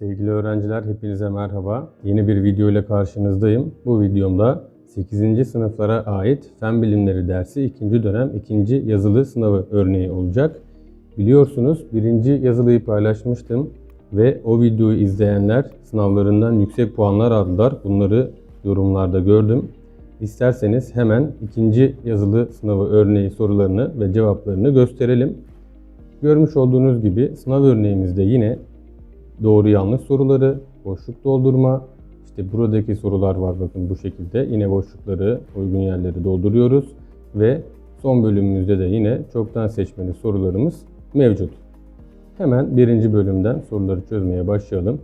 Sevgili öğrenciler hepinize merhaba. Yeni bir video ile karşınızdayım. Bu videomda 8. sınıflara ait Fen Bilimleri dersi 2. dönem 2. yazılı sınavı örneği olacak. Biliyorsunuz birinci yazılıyı paylaşmıştım ve o videoyu izleyenler sınavlarından yüksek puanlar aldılar. Bunları yorumlarda gördüm. İsterseniz hemen ikinci yazılı sınavı örneği sorularını ve cevaplarını gösterelim. Görmüş olduğunuz gibi sınav örneğimizde yine doğru yanlış soruları, boşluk doldurma, işte buradaki sorular var bakın bu şekilde. Yine boşlukları, uygun yerleri dolduruyoruz ve son bölümümüzde de yine çoktan seçmeli sorularımız mevcut. Hemen birinci bölümden soruları çözmeye başlayalım.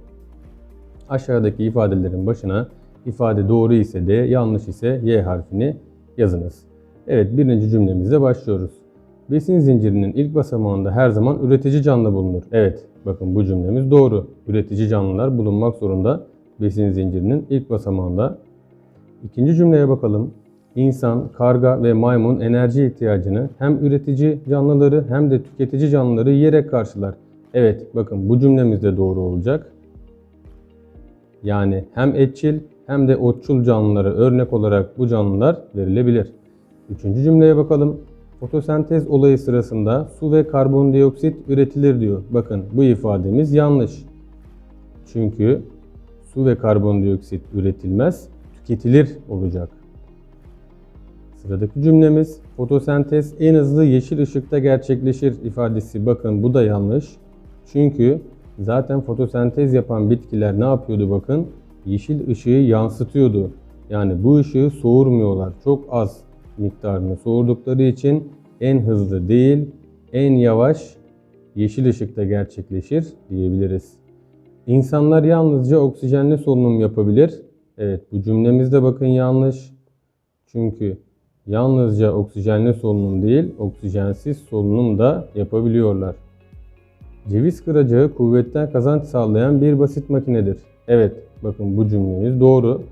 Aşağıdaki ifadelerin başına ifade doğru ise D, yanlış ise Y harfini yazınız. Evet birinci cümlemizle başlıyoruz. Besin zincirinin ilk basamağında her zaman üretici canlı bulunur. Evet, bakın bu cümlemiz doğru. Üretici canlılar bulunmak zorunda besin zincirinin ilk basamağında. İkinci cümleye bakalım. İnsan, karga ve maymun enerji ihtiyacını hem üretici canlıları hem de tüketici canlıları yiyerek karşılar. Evet, bakın bu cümlemiz de doğru olacak. Yani hem etçil hem de otçul canlılara örnek olarak bu canlılar verilebilir. Üçüncü cümleye bakalım. Fotosentez olayı sırasında su ve karbondioksit üretilir diyor. Bakın bu ifademiz yanlış. Çünkü su ve karbondioksit üretilmez, tüketilir olacak. Sıradaki cümlemiz fotosentez en hızlı yeşil ışıkta gerçekleşir ifadesi. Bakın bu da yanlış. Çünkü zaten fotosentez yapan bitkiler ne yapıyordu bakın? Yeşil ışığı yansıtıyordu. Yani bu ışığı soğurmuyorlar. Çok az miktarını soğurdukları için en hızlı değil, en yavaş yeşil ışıkta gerçekleşir diyebiliriz. İnsanlar yalnızca oksijenli solunum yapabilir. Evet bu cümlemizde bakın yanlış. Çünkü yalnızca oksijenli solunum değil, oksijensiz solunum da yapabiliyorlar. Ceviz kıracağı kuvvetten kazanç sağlayan bir basit makinedir. Evet, bakın bu cümlemiz doğru.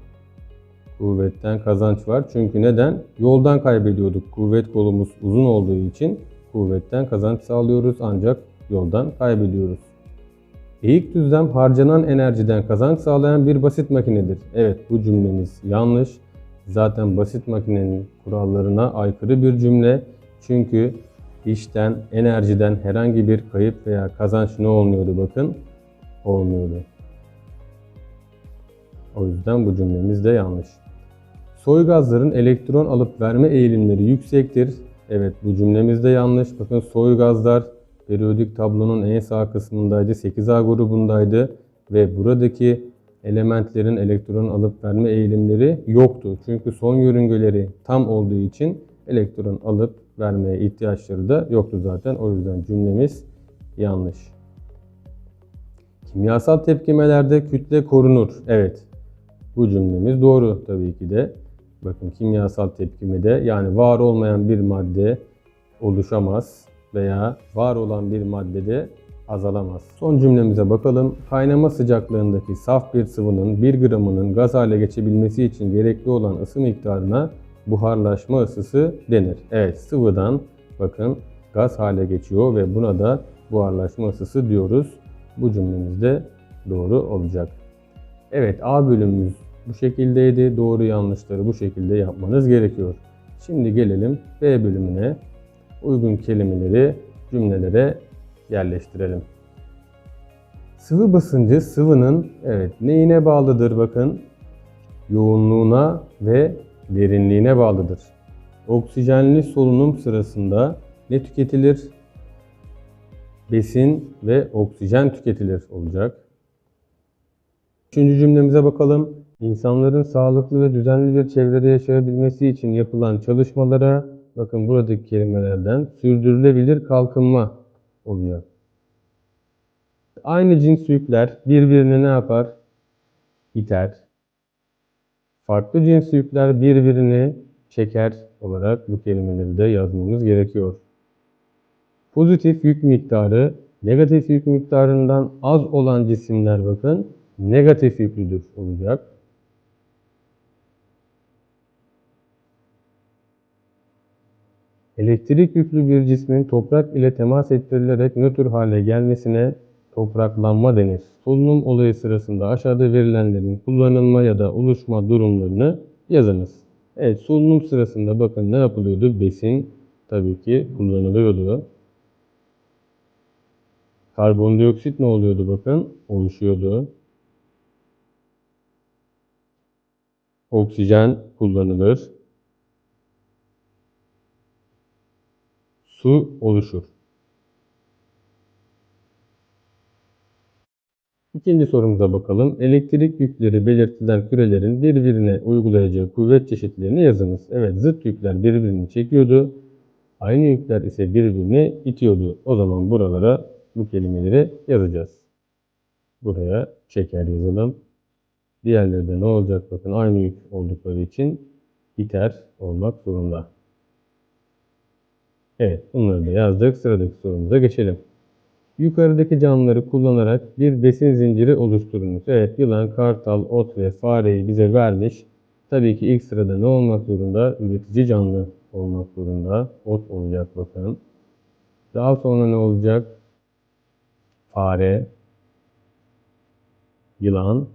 Kuvvetten kazanç var. Çünkü neden? Yoldan kaybediyorduk. Kuvvet kolumuz uzun olduğu için kuvvetten kazanç sağlıyoruz ancak yoldan kaybediyoruz. Eğik düzlem harcanan enerjiden kazanç sağlayan bir basit makinedir. Evet bu cümlemiz yanlış. Zaten basit makinenin kurallarına aykırı bir cümle. Çünkü işten, enerjiden herhangi bir kayıp veya kazanç ne olmuyordu bakın? Olmuyordu. O yüzden bu cümlemiz de yanlış. Soy gazların elektron alıp verme eğilimleri yüksektir. Evet bu cümlemiz de yanlış. Bakın soy gazlar periyodik tablonun en sağ kısmındaydı. 8A grubundaydı ve buradaki elementlerin elektron alıp verme eğilimleri yoktu. Çünkü son yörüngeleri tam olduğu için elektron alıp vermeye ihtiyaçları da yoktu zaten. O yüzden cümlemiz yanlış. Kimyasal tepkimelerde kütle korunur. Evet. Bu cümlemiz doğru tabii ki de. Bakın kimyasal tepkimede yani var olmayan bir madde oluşamaz veya var olan bir maddede azalamaz. Son cümlemize bakalım. Kaynama sıcaklığındaki saf bir sıvının 1 gramının gaz hale geçebilmesi için gerekli olan ısı miktarına buharlaşma ısısı denir. Evet sıvıdan bakın gaz hale geçiyor ve buna da buharlaşma ısısı diyoruz. Bu cümlemiz de doğru olacak. Evet A bölümümüz bu şekildeydi. Doğru yanlışları bu şekilde yapmanız gerekiyor. Şimdi gelelim B bölümüne. Uygun kelimeleri cümlelere yerleştirelim. Sıvı basıncı sıvının evet neyine bağlıdır bakın? Yoğunluğuna ve derinliğine bağlıdır. Oksijenli solunum sırasında ne tüketilir? Besin ve oksijen tüketilir olacak. Üçüncü cümlemize bakalım. İnsanların sağlıklı ve düzenli bir çevrede yaşayabilmesi için yapılan çalışmalara bakın buradaki kelimelerden sürdürülebilir kalkınma oluyor. Aynı cins yükler birbirini ne yapar? İter. Farklı cins yükler birbirini çeker olarak bu kelimeleri de yazmamız gerekiyor. Pozitif yük miktarı negatif yük miktarından az olan cisimler bakın negatif yüklüdür olacak. Elektrik yüklü bir cismin toprak ile temas ettirilerek nötr hale gelmesine topraklanma denir. Solunum olayı sırasında aşağıda verilenlerin kullanılma ya da oluşma durumlarını yazınız. Evet solunum sırasında bakın ne yapılıyordu? Besin tabii ki kullanılıyordu. Karbondioksit ne oluyordu bakın? Oluşuyordu. Oksijen kullanılır. Su oluşur. İkinci sorumuza bakalım. Elektrik yükleri belirtilen kürelerin birbirine uygulayacağı kuvvet çeşitlerini yazınız. Evet zıt yükler birbirini çekiyordu. Aynı yükler ise birbirini itiyordu. O zaman buralara bu kelimeleri yazacağız. Buraya çeker yazalım. Diğerleri de ne olacak bakın aynı yük oldukları için iter olmak zorunda. Evet bunları da yazdık. Sıradaki sorumuza geçelim. Yukarıdaki canlıları kullanarak bir besin zinciri oluşturunuz. Evet yılan, kartal, ot ve fareyi bize vermiş. Tabii ki ilk sırada ne olmak zorunda? Üretici canlı olmak zorunda. Ot olacak bakın. Daha sonra ne olacak? Fare, yılan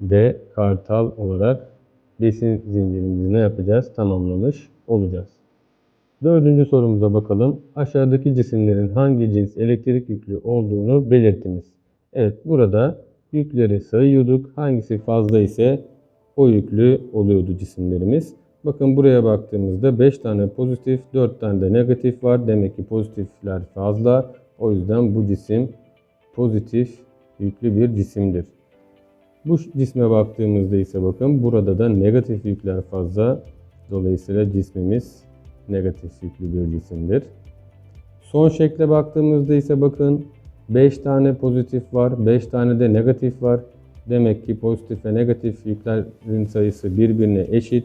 ve kartal olarak besin zincirimizi ne yapacağız? Tamamlamış olacağız. Dördüncü sorumuza bakalım. Aşağıdaki cisimlerin hangi cins elektrik yüklü olduğunu belirtiniz. Evet burada yükleri sayıyorduk. Hangisi fazla ise o yüklü oluyordu cisimlerimiz. Bakın buraya baktığımızda 5 tane pozitif, 4 tane de negatif var. Demek ki pozitifler fazla. O yüzden bu cisim pozitif yüklü bir cisimdir. Bu cisme baktığımızda ise bakın burada da negatif yükler fazla. Dolayısıyla cismimiz negatif yüklü bir cisimdir. Son şekle baktığımızda ise bakın 5 tane pozitif var, 5 tane de negatif var. Demek ki pozitif ve negatif yüklerin sayısı birbirine eşit.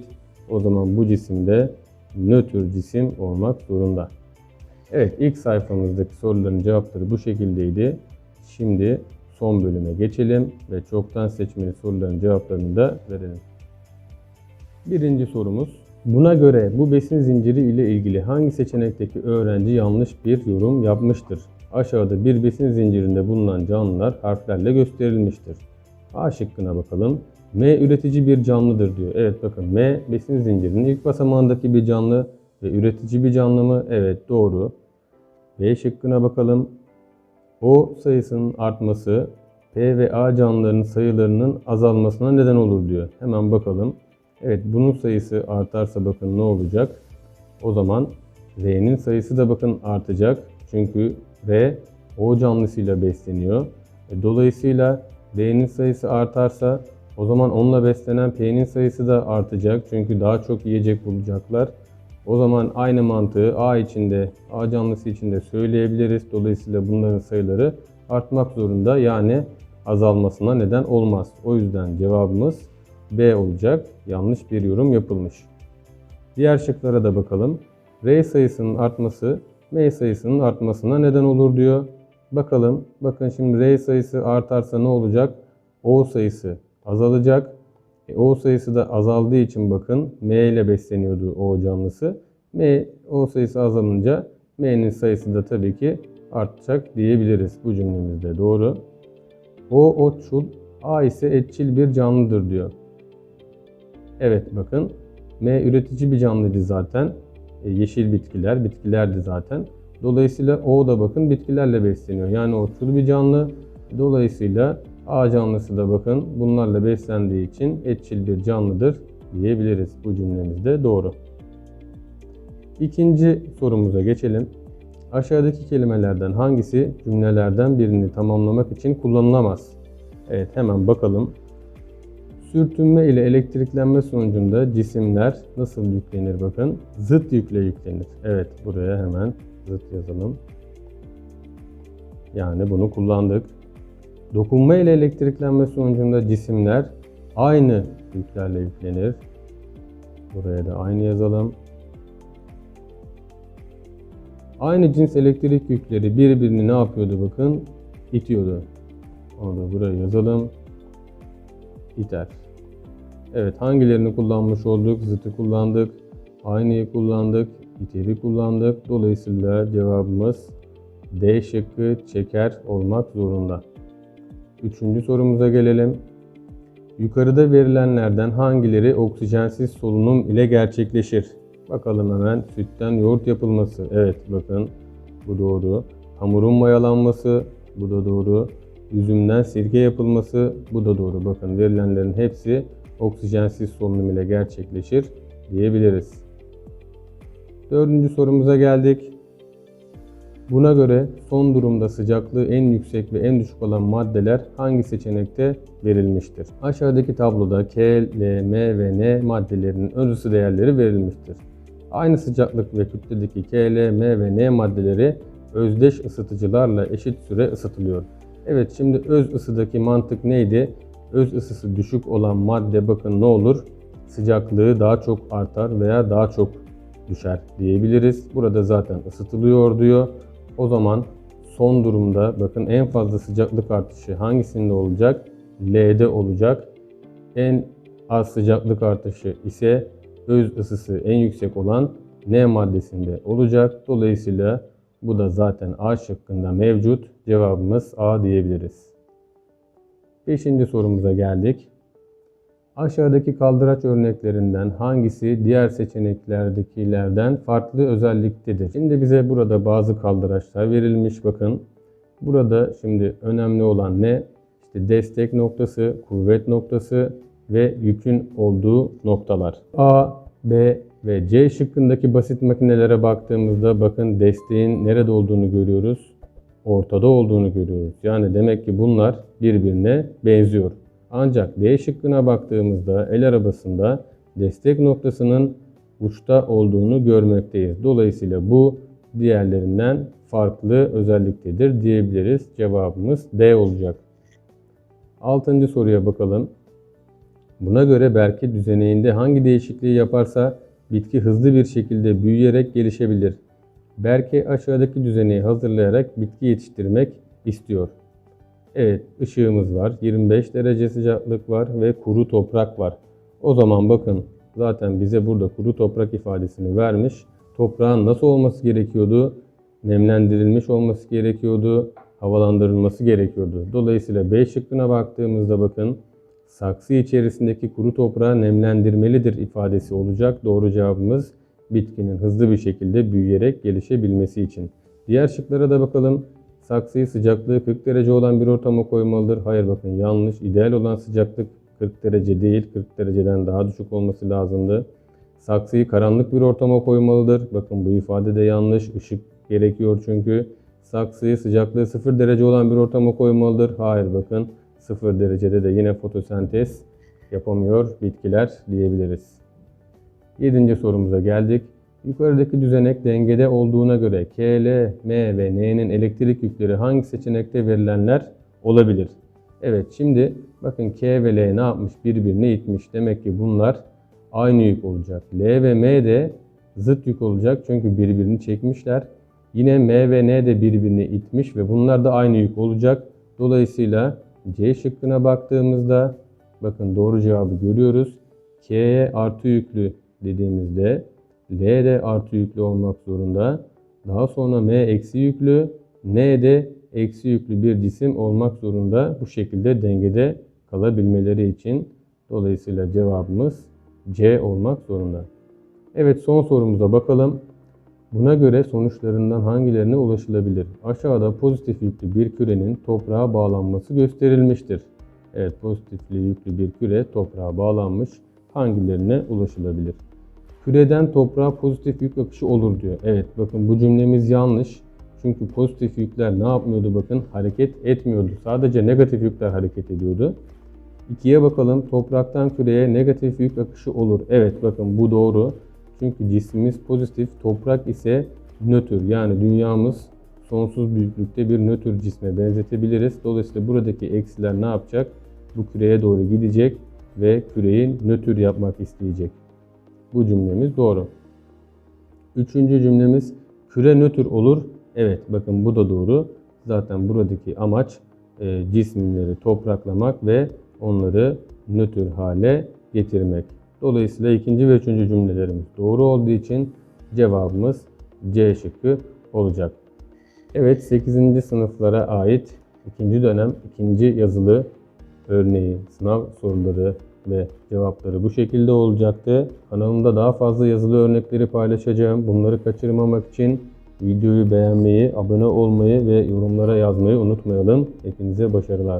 O zaman bu cisimde nötr cisim olmak zorunda. Evet ilk sayfamızdaki soruların cevapları bu şekildeydi. Şimdi son bölüme geçelim ve çoktan seçmeli soruların cevaplarını da verelim. Birinci sorumuz. Buna göre bu besin zinciri ile ilgili hangi seçenekteki öğrenci yanlış bir yorum yapmıştır? Aşağıda bir besin zincirinde bulunan canlılar harflerle gösterilmiştir. A şıkkına bakalım. M üretici bir canlıdır diyor. Evet bakın M besin zincirinin ilk basamağındaki bir canlı ve üretici bir canlı mı? Evet doğru. B şıkkına bakalım. O sayısının artması P ve A canlılarının sayılarının azalmasına neden olur diyor. Hemen bakalım. Evet bunun sayısı artarsa bakın ne olacak? O zaman R'nin sayısı da bakın artacak. Çünkü R O canlısıyla besleniyor. E, dolayısıyla R'nin sayısı artarsa o zaman onunla beslenen P'nin sayısı da artacak. Çünkü daha çok yiyecek bulacaklar. O zaman aynı mantığı A içinde, A canlısı içinde söyleyebiliriz. Dolayısıyla bunların sayıları artmak zorunda. Yani azalmasına neden olmaz. O yüzden cevabımız B olacak. Yanlış bir yorum yapılmış. Diğer şıklara da bakalım. R sayısının artması M sayısının artmasına neden olur diyor. Bakalım. Bakın şimdi R sayısı artarsa ne olacak? O sayısı azalacak. E, o sayısı da azaldığı için bakın M ile besleniyordu O canlısı. M O sayısı azalınca M'nin sayısı da tabii ki artacak diyebiliriz. Bu cümlemizde doğru. O otçul, A ise etçil bir canlıdır diyor. Evet bakın M üretici bir canlıydı zaten. E, yeşil bitkiler, bitkilerdi zaten. Dolayısıyla O da bakın bitkilerle besleniyor. Yani otçul bir canlı. Dolayısıyla A canlısı da bakın bunlarla beslendiği için etçil bir canlıdır diyebiliriz. Bu cümlemizde doğru. İkinci sorumuza geçelim. Aşağıdaki kelimelerden hangisi cümlelerden birini tamamlamak için kullanılamaz? Evet hemen bakalım. Sürtünme ile elektriklenme sonucunda cisimler nasıl yüklenir bakın. Zıt yükle yüklenir. Evet buraya hemen zıt yazalım. Yani bunu kullandık. Dokunma ile elektriklenme sonucunda cisimler aynı yüklerle yüklenir. Buraya da aynı yazalım. Aynı cins elektrik yükleri birbirini ne yapıyordu bakın? itiyordu. Onu da buraya yazalım. İter. Evet hangilerini kullanmış olduk? Zıtı kullandık. Aynıyı kullandık. İteri kullandık. Dolayısıyla cevabımız D şıkkı çeker olmak zorunda. Üçüncü sorumuza gelelim. Yukarıda verilenlerden hangileri oksijensiz solunum ile gerçekleşir? Bakalım hemen sütten yoğurt yapılması. Evet bakın bu doğru. Hamurun mayalanması bu da doğru. Üzümden sirke yapılması bu da doğru. Bakın verilenlerin hepsi oksijensiz solunum ile gerçekleşir diyebiliriz. Dördüncü sorumuza geldik. Buna göre son durumda sıcaklığı en yüksek ve en düşük olan maddeler hangi seçenekte verilmiştir? Aşağıdaki tabloda K, L, M ve N maddelerinin ısı değerleri verilmiştir. Aynı sıcaklık ve kütledeki K, L, M ve N maddeleri özdeş ısıtıcılarla eşit süre ısıtılıyor. Evet şimdi öz ısıdaki mantık neydi? Öz ısısı düşük olan madde bakın ne olur? Sıcaklığı daha çok artar veya daha çok düşer diyebiliriz. Burada zaten ısıtılıyor diyor. O zaman son durumda bakın en fazla sıcaklık artışı hangisinde olacak? L'de olacak. En az sıcaklık artışı ise öz ısısı en yüksek olan N maddesinde olacak. Dolayısıyla bu da zaten A şıkkında mevcut. Cevabımız A diyebiliriz. Beşinci sorumuza geldik. Aşağıdaki kaldıraç örneklerinden hangisi diğer seçeneklerdekilerden farklı özelliktedir? Şimdi bize burada bazı kaldıraçlar verilmiş bakın. Burada şimdi önemli olan ne? İşte destek noktası, kuvvet noktası ve yükün olduğu noktalar. A, B ve C şıkkındaki basit makinelere baktığımızda bakın desteğin nerede olduğunu görüyoruz. Ortada olduğunu görüyoruz. Yani demek ki bunlar birbirine benziyor. Ancak D şıkkına baktığımızda el arabasında destek noktasının uçta olduğunu görmekteyiz. Dolayısıyla bu diğerlerinden farklı özelliktedir diyebiliriz. Cevabımız D olacak. Altıncı soruya bakalım. Buna göre Berke düzeneğinde hangi değişikliği yaparsa bitki hızlı bir şekilde büyüyerek gelişebilir. Berke aşağıdaki düzeneyi hazırlayarak bitki yetiştirmek istiyor. Evet, ışığımız var. 25 derece sıcaklık var ve kuru toprak var. O zaman bakın zaten bize burada kuru toprak ifadesini vermiş. Toprağın nasıl olması gerekiyordu? Nemlendirilmiş olması gerekiyordu. Havalandırılması gerekiyordu. Dolayısıyla B şıkkına baktığımızda bakın saksı içerisindeki kuru toprağı nemlendirmelidir ifadesi olacak. Doğru cevabımız bitkinin hızlı bir şekilde büyüyerek gelişebilmesi için. Diğer şıklara da bakalım. Saksıyı sıcaklığı 40 derece olan bir ortama koymalıdır. Hayır bakın yanlış. İdeal olan sıcaklık 40 derece değil. 40 dereceden daha düşük olması lazımdı. Saksıyı karanlık bir ortama koymalıdır. Bakın bu ifade de yanlış. Işık gerekiyor çünkü. Saksıyı sıcaklığı 0 derece olan bir ortama koymalıdır. Hayır bakın 0 derecede de yine fotosentez yapamıyor bitkiler diyebiliriz. Yedinci sorumuza geldik. Yukarıdaki düzenek dengede olduğuna göre K, L, M ve N'nin elektrik yükleri hangi seçenekte verilenler olabilir? Evet şimdi bakın K ve L ne yapmış? Birbirine itmiş. Demek ki bunlar aynı yük olacak. L ve M de zıt yük olacak çünkü birbirini çekmişler. Yine M ve N de birbirini itmiş ve bunlar da aynı yük olacak. Dolayısıyla C şıkkına baktığımızda bakın doğru cevabı görüyoruz. K'ye artı yüklü dediğimizde L de artı yüklü olmak zorunda. Daha sonra M eksi yüklü, N de eksi yüklü bir cisim olmak zorunda. Bu şekilde dengede kalabilmeleri için. Dolayısıyla cevabımız C olmak zorunda. Evet son sorumuza bakalım. Buna göre sonuçlarından hangilerine ulaşılabilir? Aşağıda pozitif yüklü bir kürenin toprağa bağlanması gösterilmiştir. Evet pozitifli yüklü bir küre toprağa bağlanmış. Hangilerine ulaşılabilir? Küreden toprağa pozitif yük akışı olur diyor. Evet bakın bu cümlemiz yanlış. Çünkü pozitif yükler ne yapmıyordu bakın hareket etmiyordu. Sadece negatif yükler hareket ediyordu. İkiye bakalım topraktan küreye negatif yük akışı olur. Evet bakın bu doğru. Çünkü cismimiz pozitif, toprak ise nötr. Yani dünyamız sonsuz büyüklükte bir nötr cisme benzetebiliriz. Dolayısıyla buradaki eksiler ne yapacak? Bu küreye doğru gidecek ve küreyi nötr yapmak isteyecek. Bu cümlemiz doğru. Üçüncü cümlemiz küre nötr olur. Evet bakın bu da doğru. Zaten buradaki amaç e, cisimleri topraklamak ve onları nötr hale getirmek. Dolayısıyla ikinci ve üçüncü cümlelerimiz doğru olduğu için cevabımız C şıkkı olacak. Evet 8. sınıflara ait ikinci dönem ikinci yazılı örneği, sınav soruları ve cevapları bu şekilde olacaktı. Kanalımda daha fazla yazılı örnekleri paylaşacağım. Bunları kaçırmamak için videoyu beğenmeyi, abone olmayı ve yorumlara yazmayı unutmayalım. Hepinize başarılar.